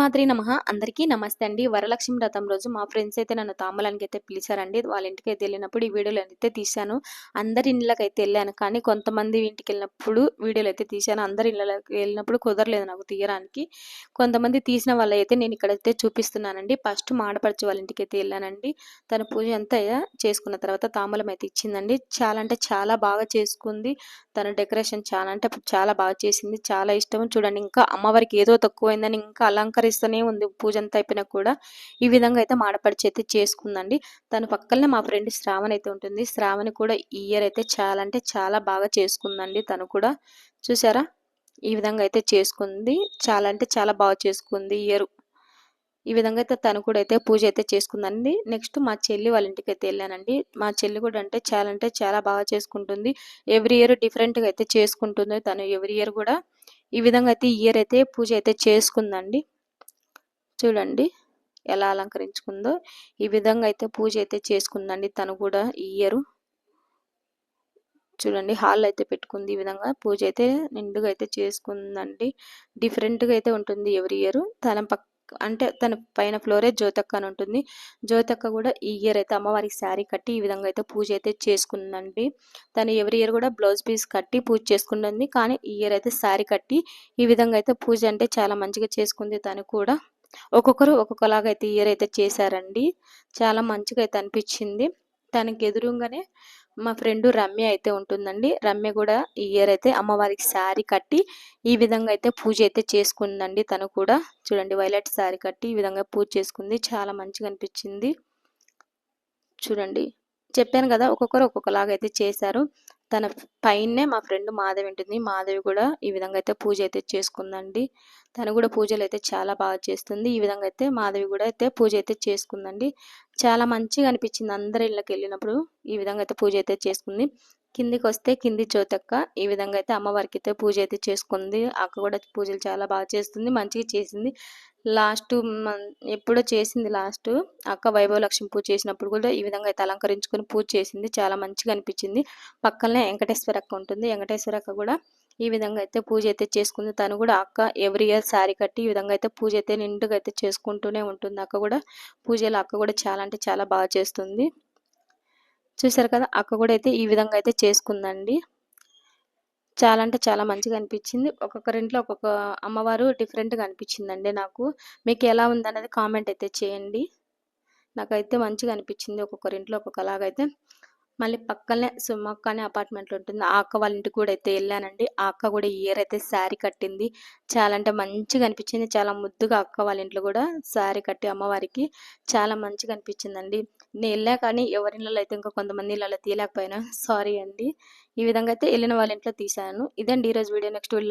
మాద్రి నమ. అందరికీ నమస్తే అండి. వరలక్ష్మి వ్రతం రోజు మా ఫ్రెండ్స్ అయితే నన్ను తాంబలానికి అయితే పిలిచారండి. వాళ్ళ ఇంటికి అయితే వెళ్ళినప్పుడు ఈ వీడియోలు అయితే తీశాను. అందరి ఇళ్ళకి అయితే వెళ్ళాను. కానీ కొంతమంది ఇంటికి వెళ్ళినప్పుడు వీడియోలు అయితే తీశాను. అందరి ఇళ్ళకి వెళ్ళినప్పుడు కుదరలేదు నాకు తీయడానికి. కొంతమంది తీసిన వాళ్ళు అయితే నేను ఇక్కడైతే చూపిస్తున్నానండి. ఫస్ట్ మాడపరచు వాళ్ళ ఇంటికి అయితే వెళ్ళానండి. తన పూజ అంతా చేసుకున్న తర్వాత తాంబలం అయితే ఇచ్చిందండి. చాలా అంటే చాలా బాగా చేసుకుంది. తన డెకరేషన్ చాలా అంటే చాలా బాగా చేసింది. చాలా ఇష్టం. చూడండి ఇంకా అమ్మవారికి ఏదో తక్కువైందని ఇంకా అలంకరి అలంకరిస్తూనే ఉంది పూజ అంతా అయిపోయినా కూడా. ఈ విధంగా అయితే మాడపడిచి అయితే చేసుకుందండి. తన పక్కనే మా ఫ్రెండ్ శ్రావణ్ అయితే ఉంటుంది. శ్రావణి కూడా ఈ ఇయర్ అయితే చాలా అంటే చాలా బాగా చేసుకుందండి తను కూడా. చూసారా? ఈ విధంగా అయితే చేసుకుంది. చాలా అంటే చాలా బాగా చేసుకుంది ఇయర్. ఈ విధంగా అయితే తను కూడా అయితే పూజ అయితే చేసుకుందండి. నెక్స్ట్ మా చెల్లి వాళ్ళ ఇంటికి అయితే వెళ్ళానండి. మా చెల్లి కూడా అంటే చాలా అంటే చాలా బాగా చేసుకుంటుంది. ఎవ్రీ ఇయర్ డిఫరెంట్గా అయితే చేసుకుంటుంది తను ఎవ్రీ ఇయర్ కూడా. ఈ విధంగా అయితే ఇయర్ అయితే పూజ అయితే చేసుకుందండి. చూడండి ఎలా అలంకరించుకుందో. ఈ విధంగా అయితే పూజ అయితే చేసుకుందండి తను కూడా ఈ ఇయర్. చూడండి హాల్ అయితే పెట్టుకుంది ఈ విధంగా. పూజ అయితే నిండుగా అయితే చేసుకుందండి. డిఫరెంట్గా అయితే ఉంటుంది ఎవరి ఇయర్. తన పక్క అంటే తన పైన ఫ్లోరే జ్యోతక్క అని ఉంటుంది. జ్యోతక్క కూడా ఈ ఇయర్ అయితే అమ్మవారికి శారీ కట్టి ఈ విధంగా అయితే పూజ అయితే చేసుకుందండి. తను ఎవరి ఇయర్ కూడా బ్లౌజ్ పీస్ కట్టి పూజ చేసుకుంటుంది. కానీ ఈ ఇయర్ అయితే శారీ కట్టి ఈ విధంగా అయితే పూజ అంటే చాలా మంచిగా చేసుకుంది తను కూడా. ఒక్కొక్కరు ఒక్కొక్కలాగా అయితే ఇయర్ అయితే చేశారండి. చాలా మంచిగా అయితే అనిపించింది. తనకి ఎదురుగానే మా ఫ్రెండ్ రమ్య అయితే ఉంటుందండి. రమ్య కూడా ఈ ఇయర్ అయితే అమ్మవారికి శారీ కట్టి ఈ విధంగా అయితే పూజ అయితే చేసుకుందండి తను కూడా. చూడండి వైలెట్ శారీ కట్టి ఈ విధంగా పూజ చేసుకుంది. చాలా మంచిగా అనిపించింది. చూడండి. చెప్పాను కదా ఒక్కొక్కరు ఒక్కొక్కలాగా అయితే చేశారు. తన పైనే మా ఫ్రెండ్ మాధవి ఉంటుంది. మాధవి కూడా ఈ విధంగా అయితే పూజ అయితే చేసుకుందండి. తను కూడా పూజలు అయితే చాలా బాగా చేస్తుంది. ఈ విధంగా అయితే మాధవి కూడా అయితే పూజ అయితే చేసుకుందండి. చాలా మంచిగా అనిపించింది అందరి ఇళ్ళకి వెళ్ళినప్పుడు ఈ విధంగా అయితే పూజ అయితే చేసుకుంది. కిందికి వస్తే కింది చోతక్క. ఈ విధంగా అయితే అమ్మవారికి అయితే పూజ అయితే చేసుకుంది. అక్క కూడా పూజలు చాలా బాగా చేస్తుంది. మంచిగా చేసింది. లాస్ట్ ఎప్పుడో చేసింది లాస్ట్. అక్క వైభవ లక్ష్మి పూజ చేసినప్పుడు కూడా ఈ విధంగా అయితే అలంకరించుకొని పూజ చేసింది. చాలా మంచిగా అనిపించింది. పక్కనే వెంకటేశ్వర అక్క ఉంటుంది. వెంకటేశ్వర అక్క కూడా ఈ విధంగా అయితే పూజ అయితే చేసుకుంది. తను కూడా అక్క ఎవ్రీ ఇయర్ శారీ కట్టి ఈ విధంగా అయితే పూజ అయితే నిండుగా అయితే చేసుకుంటూనే ఉంటుంది. అక్క కూడా పూజలు అక్క కూడా చాలా అంటే చాలా బాగా చేస్తుంది. చూసారు కదా అక్క కూడా అయితే ఈ విధంగా అయితే చేసుకుందండి. చాలా అంటే చాలా మంచిగా అనిపించింది. ఒక్కొక్కరింట్లో ఒక్కొక్క అమ్మవారు డిఫరెంట్గా అనిపించిందండి నాకు. మీకు ఎలా ఉందనేది కామెంట్ అయితే చేయండి. నాకైతే మంచిగా అనిపించింది ఒక్కొక్కరింట్లో ఒక్కొక్కలాగైతే. మళ్ళీ పక్కనే సుమక్క అనే అపార్ట్మెంట్లో ఉంటుంది. ఆ అక్క వాళ్ళ ఇంటికి కూడా అయితే వెళ్ళానండి. ఆ అక్క కూడా ఇయర్ అయితే శారీ కట్టింది. చాలా అంటే మంచిగా అనిపించింది. చాలా ముద్దుగా అక్క వాళ్ళ ఇంట్లో కూడా శారీ కట్టి అమ్మవారికి చాలా మంచిగా అనిపించిందండి. నేను వెళ్ళా కానీ ఎవరి ఇళ్ళలో అయితే ఇంకా కొంతమంది ఇళ్ళలో తీయలేకపోయినా సారీ అండి. ఈ విధంగా అయితే వెళ్ళిన వాళ్ళ ఇంట్లో తీశాను. ఇదండి ఈరోజు వీడియో. Next video